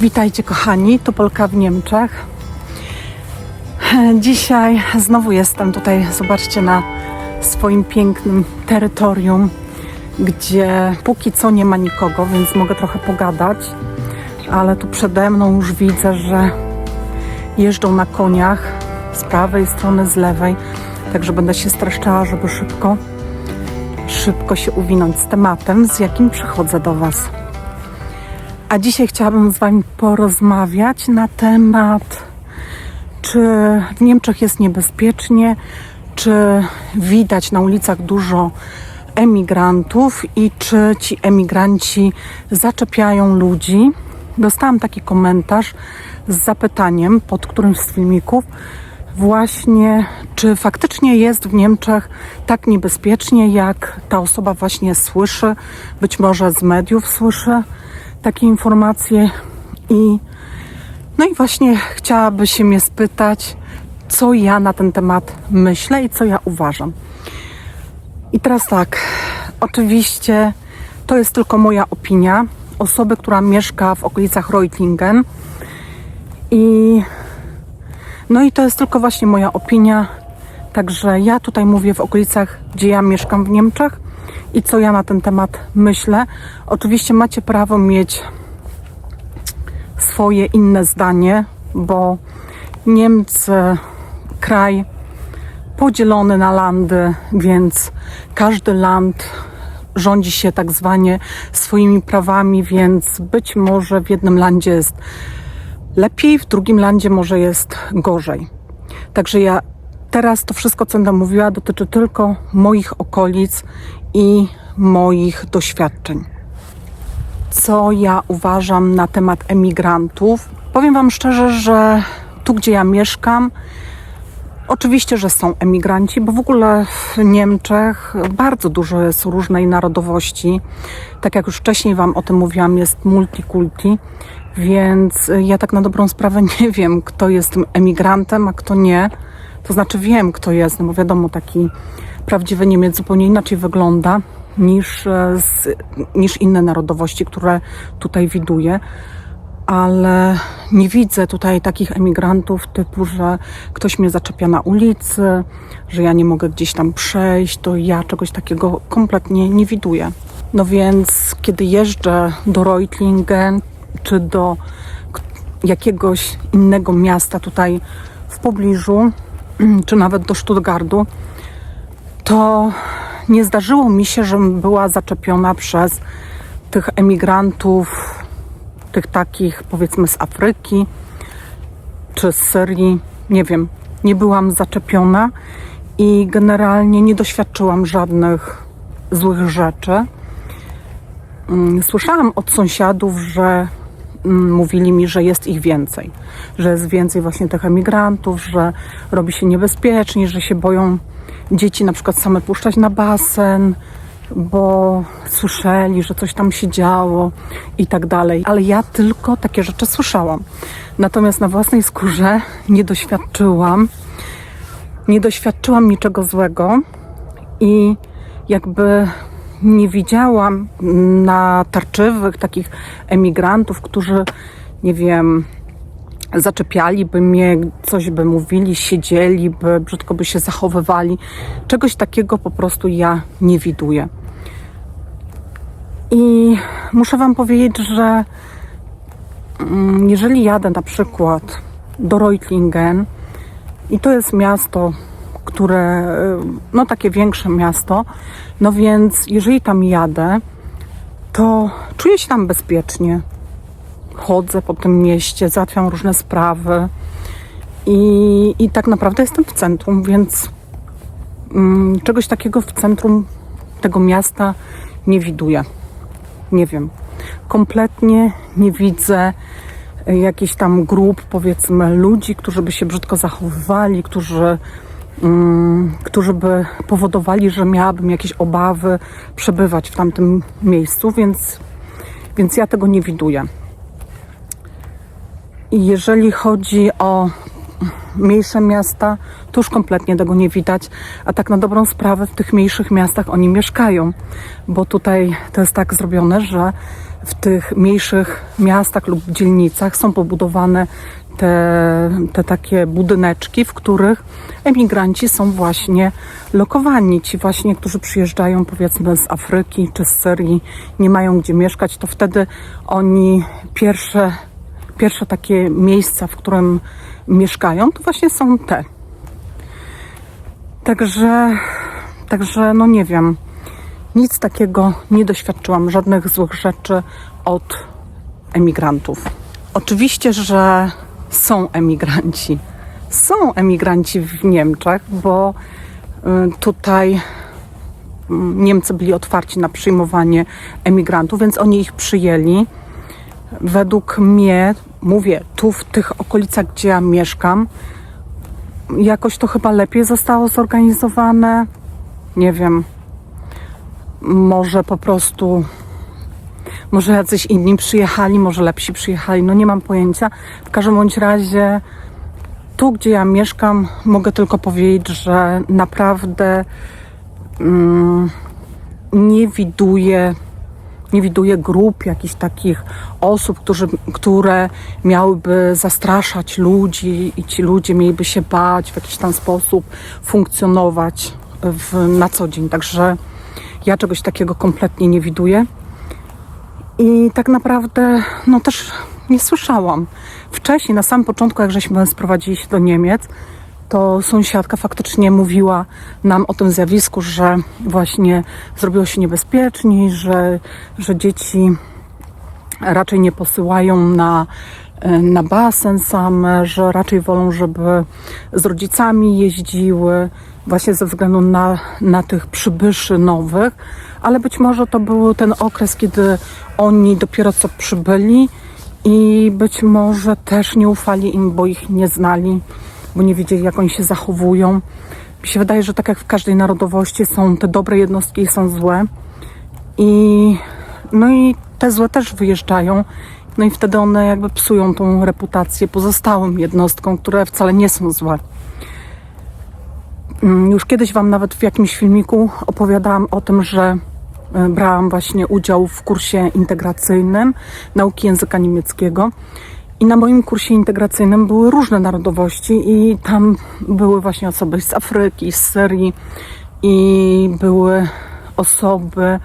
Witajcie kochani, to Polka w Niemczech. Dzisiaj znowu jestem tutaj, zobaczcie, na swoim pięknym terytorium, gdzie póki co nie ma nikogo, więc mogę trochę pogadać, ale tu przede mną już widzę, że jeżdżą na koniach z prawej strony, z lewej, także będę się streszczała, żeby szybko, szybko się uwinąć z tematem, z jakim przychodzę do Was. A dzisiaj chciałabym z Wami porozmawiać na temat, czy w Niemczech jest niebezpiecznie, czy widać na ulicach dużo emigrantów i czy ci emigranci zaczepiają ludzi. Dostałam taki komentarz z zapytaniem pod którymś z filmików, właśnie, czy faktycznie jest w Niemczech tak niebezpiecznie, jak ta osoba właśnie słyszy, być może z mediów słyszy takie informacje i no i właśnie chciałaby się mnie spytać, co ja na ten temat myślę i co ja uważam. I teraz tak, oczywiście to jest tylko moja opinia osoby, która mieszka w okolicach Reutlingen i no i to jest tylko właśnie moja opinia. Także ja tutaj mówię w okolicach, gdzie ja mieszkam w Niemczech i co ja na ten temat myślę. Oczywiście macie prawo mieć swoje inne zdanie, bo Niemcy, kraj podzielony na landy, więc każdy land rządzi się tak zwanie swoimi prawami, więc być może w jednym landzie jest lepiej, w drugim landzie może jest gorzej. Także ja teraz to wszystko, co będę mówiła, dotyczy tylko moich okolic i moich doświadczeń. Co ja uważam na temat emigrantów? Powiem Wam szczerze, że tu, gdzie ja mieszkam, oczywiście, że są emigranci, bo w ogóle w Niemczech bardzo dużo jest różnej narodowości. Tak jak już wcześniej Wam o tym mówiłam, jest multikulti, więc ja tak na dobrą sprawę nie wiem, kto jest tym emigrantem, a kto nie. To znaczy wiem, kto jest, no bo wiadomo, taki prawdziwy Niemiec zupełnie inaczej wygląda niż, e, z, niż inne narodowości, które tutaj widuję. Ale nie widzę tutaj takich emigrantów typu, że ktoś mnie zaczepia na ulicy, że ja nie mogę gdzieś tam przejść, to ja czegoś takiego kompletnie nie widuję. No więc kiedy jeżdżę do Reutlingen czy do jakiegoś innego miasta tutaj w pobliżu, czy nawet do Stuttgartu, to nie zdarzyło mi się, żebym była zaczepiona przez tych emigrantów, tych takich powiedzmy z Afryki czy z Syrii. Nie wiem, nie byłam zaczepiona i generalnie nie doświadczyłam żadnych złych rzeczy. Mm, Słyszałam od sąsiadów, że mm, mówili mi, że jest ich więcej, że jest więcej właśnie tych emigrantów, że robi się niebezpiecznie, że się boją dzieci na przykład same puszczać na basen, bo słyszeli, że coś tam się działo i tak dalej. Ale ja tylko takie rzeczy słyszałam. Natomiast na własnej skórze nie doświadczyłam, nie doświadczyłam niczego złego i jakby nie widziałam natarczywych takich emigrantów, którzy, nie wiem, zaczepialiby mnie, coś by mówili, siedzieli, by brzydko by się zachowywali. Czegoś takiego po prostu ja nie widuję. I muszę Wam powiedzieć, że mm, jeżeli jadę na przykład do Reutlingen i to jest miasto, które, y, no takie większe miasto, no więc jeżeli tam jadę, to czuję się tam bezpiecznie chodzę po tym mieście, załatwiam różne sprawy i, i tak naprawdę jestem w centrum, więc mm, czegoś takiego w centrum tego miasta nie widuję. Nie wiem. Kompletnie nie widzę jakichś tam grup, powiedzmy, ludzi, którzy by się brzydko zachowywali, którzy, mm, którzy by powodowali, że miałabym jakieś obawy przebywać w tamtym miejscu, więc, więc ja tego nie widuję. I jeżeli chodzi o mniejsze miasta, to już kompletnie tego nie widać, a tak na dobrą sprawę w tych mniejszych miastach oni mieszkają, bo tutaj to jest tak zrobione, że w tych mniejszych miastach lub dzielnicach są pobudowane te, te takie budyneczki, w których emigranci są właśnie lokowani. Ci właśnie, którzy przyjeżdżają powiedzmy z Afryki czy z Syrii, nie mają gdzie mieszkać, to wtedy oni pierwsze, pierwsze takie miejsca, w którym mieszkają, to właśnie są te. Także, także no nie wiem, nic takiego nie doświadczyłam, żadnych złych rzeczy od emigrantów. Oczywiście, że są emigranci. Są emigranci w Niemczech, bo y, tutaj mm, Niemcy byli otwarci na przyjmowanie emigrantów, więc oni ich przyjęli. Według mnie, mówię, tu w tych okolicach, gdzie ja mieszkam, jakoś to chyba lepiej zostało zorganizowane. Nie wiem. Może po prostu może jacyś inni przyjechali, może lepsi przyjechali, no nie mam pojęcia. W każdym bądź razie tu, gdzie ja mieszkam, mogę tylko powiedzieć, że naprawdę mm, nie widuję nie widuję grup jakichś takich osób, którzy, które miałyby zastraszać ludzi i ci ludzie mieliby się bać w jakiś tam sposób funkcjonować w, na co dzień. Także ja czegoś takiego kompletnie nie widuję. I tak naprawdę, no też nie słyszałam. Wcześniej, na samym początku, jak żeśmy sprowadzili się do Niemiec, to sąsiadka faktycznie mówiła nam o tym zjawisku, że właśnie zrobiło się niebezpieczniej, że, że dzieci raczej nie posyłają na, na basen same, że raczej wolą, żeby z rodzicami jeździły, właśnie ze względu na, na tych przybyszy nowych, ale być może to był ten okres, kiedy oni dopiero co przybyli i być może też nie ufali im, bo ich nie znali, bo nie wiedzieli, jak oni się zachowują. Mi się wydaje, że tak jak w każdej narodowości są te dobre jednostki i są złe. I no i te złe też wyjeżdżają. No i wtedy one jakby psują tą reputację pozostałym jednostkom, które wcale nie są złe. Mm, Już kiedyś Wam nawet w jakimś filmiku opowiadałam o tym, że e, brałam właśnie udział w kursie integracyjnym nauki języka niemieckiego. I na moim kursie integracyjnym były różne narodowości, i tam były właśnie osoby z Afryki, z Syrii, i były osoby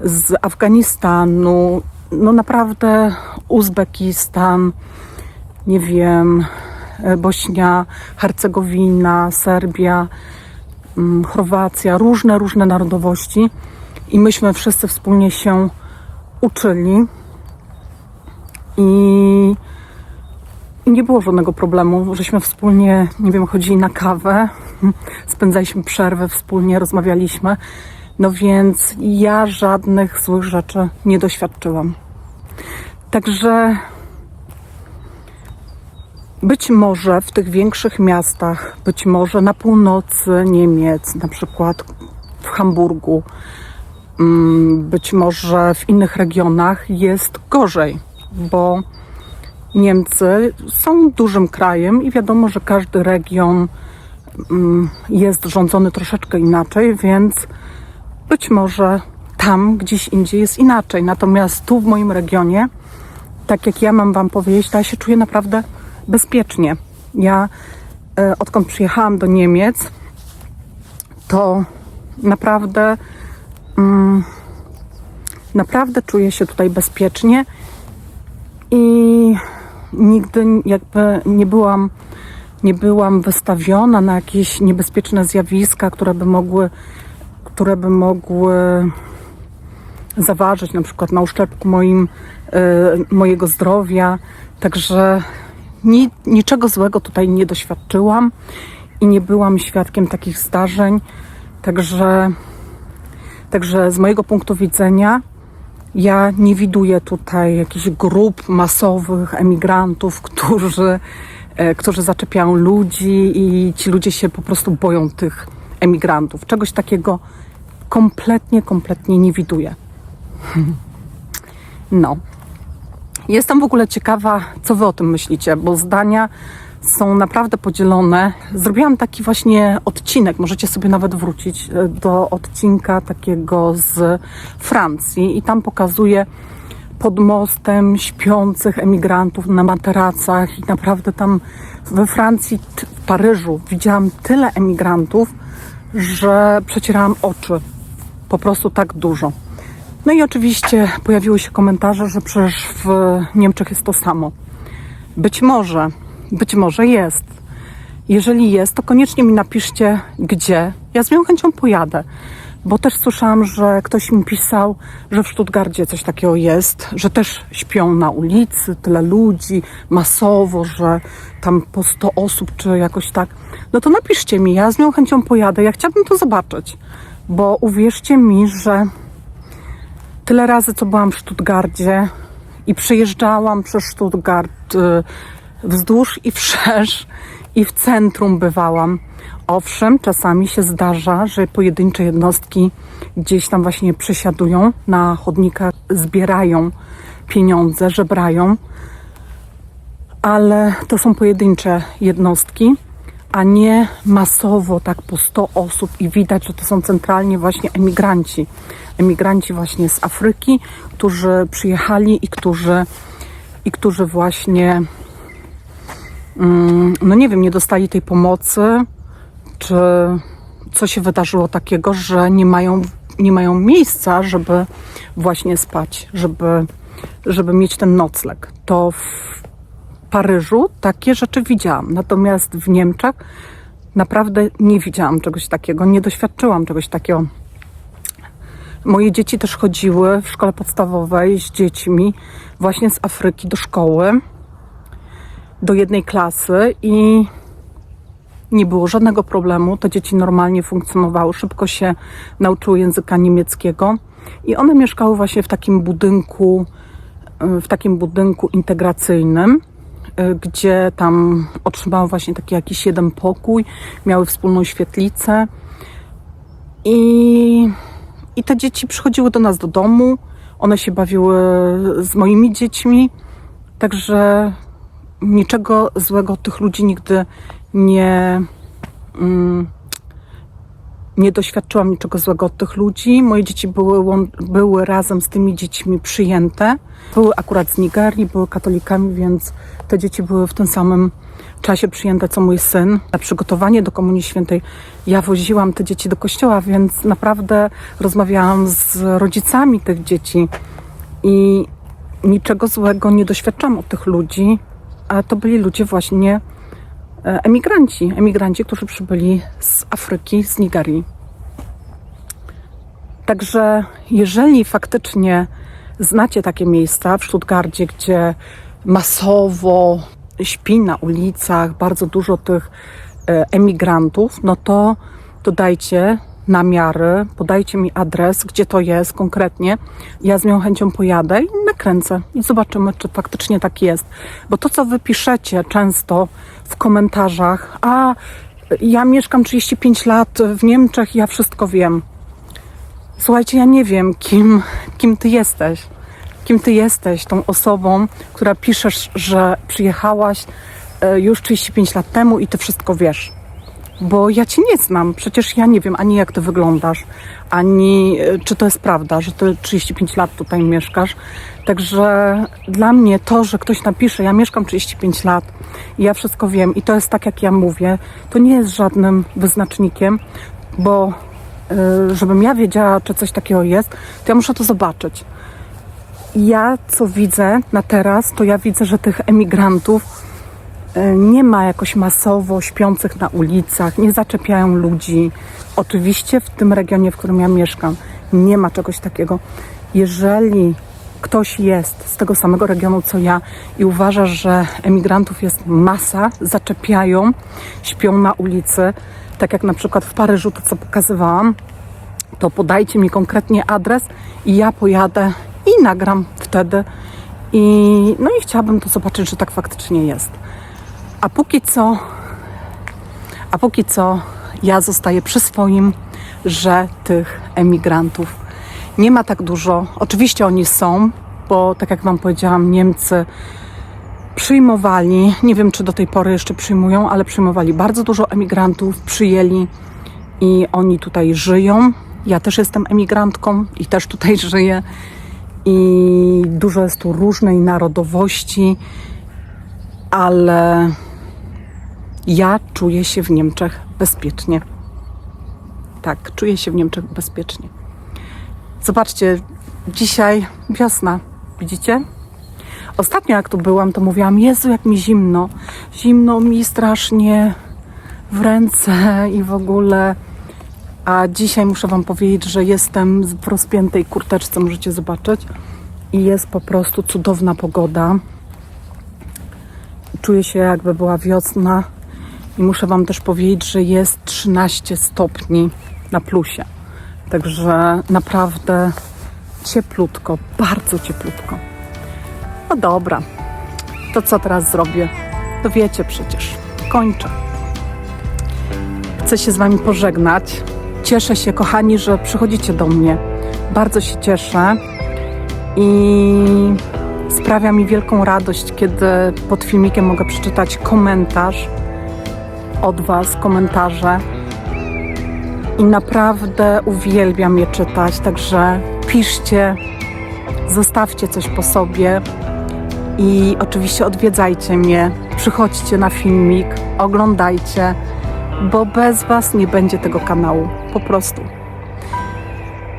z Afganistanu, no naprawdę Uzbekistan, nie wiem, e, Bośnia, Hercegowina, Serbia, mm, Chorwacja, różne, różne narodowości. I myśmy wszyscy wspólnie się uczyli. I i nie było żadnego problemu, żeśmy wspólnie, nie wiem, chodzili na kawę, spędzaliśmy przerwę wspólnie, rozmawialiśmy. No więc ja żadnych złych rzeczy nie doświadczyłam. Także być może w tych większych miastach, być może na północy Niemiec, na przykład w Hamburgu, mm, być może w innych regionach jest gorzej, bo Niemcy są dużym krajem i wiadomo, że każdy region mm, jest rządzony troszeczkę inaczej, więc być może tam gdzieś indziej jest inaczej. Natomiast tu w moim regionie, tak jak ja mam Wam powiedzieć, to ja się czuję naprawdę bezpiecznie. Ja e, odkąd przyjechałam do Niemiec, to naprawdę, mm, naprawdę czuję się tutaj bezpiecznie i nigdy jakby nie byłam, nie byłam wystawiona na jakieś niebezpieczne zjawiska, które by mogły, które by mogły zaważyć na przykład na uszczerbku moim, y, mojego zdrowia. Także ni, niczego złego tutaj nie doświadczyłam i nie byłam świadkiem takich zdarzeń. Także, także z mojego punktu widzenia ja nie widuję tutaj jakichś grup masowych emigrantów, którzy, e, którzy zaczepiają ludzi i ci ludzie się po prostu boją tych emigrantów. Czegoś takiego kompletnie, kompletnie nie widuję. No. Jestem w ogóle ciekawa, co wy o tym myślicie, bo zdania są naprawdę podzielone. Zrobiłam taki właśnie odcinek, możecie sobie nawet wrócić e, do odcinka takiego z Francji i tam pokazuję pod mostem śpiących emigrantów na materacach i naprawdę tam we Francji, w Paryżu widziałam tyle emigrantów, że przecierałam oczy. Po prostu tak dużo. No i oczywiście pojawiły się komentarze, że przecież w Niemczech jest to samo. Być może, być może jest. Jeżeli jest, to koniecznie mi napiszcie, gdzie. Ja z miłą chęcią pojadę. Bo też słyszałam, że ktoś mi pisał, że w Stuttgarcie coś takiego jest, że też śpią na ulicy, tyle ludzi, masowo, że tam po 100 osób, czy jakoś tak. No to napiszcie mi, ja z miłą chęcią pojadę. Ja chciałabym to zobaczyć. Bo uwierzcie mi, że tyle razy, co byłam w Stuttgarcie i przejeżdżałam przez Stuttgart y, wzdłuż i wszerz i w centrum bywałam. Owszem, czasami się zdarza, że pojedyncze jednostki gdzieś tam właśnie przesiadują na chodnikach, zbierają pieniądze, żebrają, ale to są pojedyncze jednostki, a nie masowo, tak po 100 osób i widać, że to są centralnie właśnie emigranci. Emigranci właśnie z Afryki, którzy przyjechali i którzy, i którzy właśnie, no nie wiem, nie dostali tej pomocy, czy co się wydarzyło takiego, że nie mają, nie mają miejsca, żeby właśnie spać, żeby, żeby mieć ten nocleg. To w Paryżu takie rzeczy widziałam, natomiast w Niemczech naprawdę nie widziałam czegoś takiego, nie doświadczyłam czegoś takiego. Moje dzieci też chodziły w szkole podstawowej z dziećmi właśnie z Afryki do szkoły, do jednej klasy i nie było żadnego problemu. Te dzieci normalnie funkcjonowały, szybko się nauczyły języka niemieckiego i one mieszkały właśnie w takim budynku, y, w takim budynku integracyjnym, y, gdzie tam otrzymały właśnie taki jakiś jeden pokój, miały wspólną świetlicę. I, i te dzieci przychodziły do nas do domu, one się bawiły z moimi dziećmi, także niczego złego tych ludzi nigdy nie, mm, nie doświadczyłam niczego złego od tych ludzi. Moje dzieci były, były razem z tymi dziećmi przyjęte. Były akurat z Nigerii, były katolikami, więc te dzieci były w tym samym czasie przyjęte co mój syn. Na przygotowanie do Komunii Świętej ja woziłam te dzieci do kościoła, więc naprawdę rozmawiałam z rodzicami tych dzieci i niczego złego nie doświadczam od tych ludzi, a to byli ludzie właśnie e, emigranci, emigranci, którzy przybyli z Afryki, z Nigerii. Także jeżeli faktycznie znacie takie miejsca w Stuttgarcie, gdzie masowo śpi na ulicach bardzo dużo tych e, emigrantów, no to dodajcie namiary, podajcie mi adres, gdzie to jest konkretnie. Ja z nią chęcią pojadę i nakręcę i zobaczymy, czy faktycznie tak jest. Bo to, co wy piszecie często w komentarzach, a ja mieszkam 35 lat w Niemczech, ja wszystko wiem. Słuchajcie, ja nie wiem, kim, kim ty jesteś. Kim ty jesteś, tą osobą, która piszesz, że przyjechałaś e, już 35 lat temu i ty wszystko wiesz. Bo ja cię nie znam. Przecież ja nie wiem ani jak ty wyglądasz, ani e, czy to jest prawda, że ty 35 lat tutaj mieszkasz. Także dla mnie to, że ktoś napisze, ja mieszkam 35 lat i ja wszystko wiem i to jest tak, jak ja mówię, to nie jest żadnym wyznacznikiem, bo y, żebym ja wiedziała, czy coś takiego jest, to ja muszę to zobaczyć. Ja co widzę na teraz, to ja widzę, że tych emigrantów nie ma jakoś masowo śpiących na ulicach, nie zaczepiają ludzi. Oczywiście w tym regionie, w którym ja mieszkam, nie ma czegoś takiego. Jeżeli ktoś jest z tego samego regionu co ja i uważa, że emigrantów jest masa, zaczepiają, śpią na ulicy, tak jak na przykład w Paryżu, to co pokazywałam, to podajcie mi konkretnie adres i ja pojadę i nagram wtedy. I, no i chciałabym to zobaczyć, że tak faktycznie jest. A póki co, a póki co ja zostaję przy swoim, że tych emigrantów nie ma tak dużo. Oczywiście oni są, bo tak jak Wam powiedziałam, Niemcy przyjmowali, nie wiem czy do tej pory jeszcze przyjmują, ale przyjmowali bardzo dużo emigrantów, przyjęli i oni tutaj żyją. Ja też jestem emigrantką i też tutaj żyję. I dużo jest tu różnej narodowości, ale ja czuję się w Niemczech bezpiecznie. Tak, czuję się w Niemczech bezpiecznie. Zobaczcie, dzisiaj wiosna. Widzicie? Ostatnio jak tu byłam, to mówiłam, Jezu, jak mi zimno. Zimno mi strasznie w ręce i w ogóle. A dzisiaj muszę Wam powiedzieć, że jestem w rozpiętej kurteczce, możecie zobaczyć. I jest po prostu cudowna pogoda. Czuję się jakby była wiosna. I muszę Wam też powiedzieć, że jest 13 stopni na plusie. Także naprawdę cieplutko, bardzo cieplutko. No dobra, to co teraz zrobię? To wiecie przecież. Kończę. Chcę się z Wami pożegnać. Cieszę się, kochani, że przychodzicie do mnie. Bardzo się cieszę i sprawia mi wielką radość, kiedy pod filmikiem mogę przeczytać komentarz od Was, komentarze. I naprawdę uwielbiam je czytać, także piszcie, zostawcie coś po sobie i oczywiście odwiedzajcie mnie, przychodźcie na filmik, oglądajcie, bo bez Was nie będzie tego kanału, po prostu.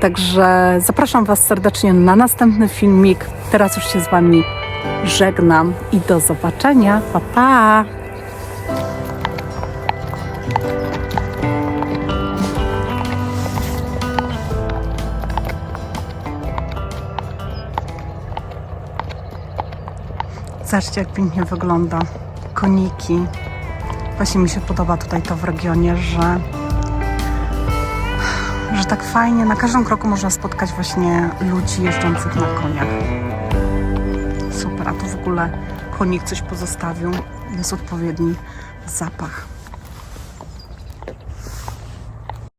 Także zapraszam Was serdecznie na następny filmik. Teraz już się z Wami żegnam i do zobaczenia. Pa, pa! Zobaczcie, jak pięknie wygląda. Koniki. Właśnie mi się podoba tutaj to w regionie, że, że tak fajnie na każdym kroku można spotkać właśnie ludzi jeżdżących na koniach. Super, a tu w ogóle konik coś pozostawił. Jest odpowiedni zapach.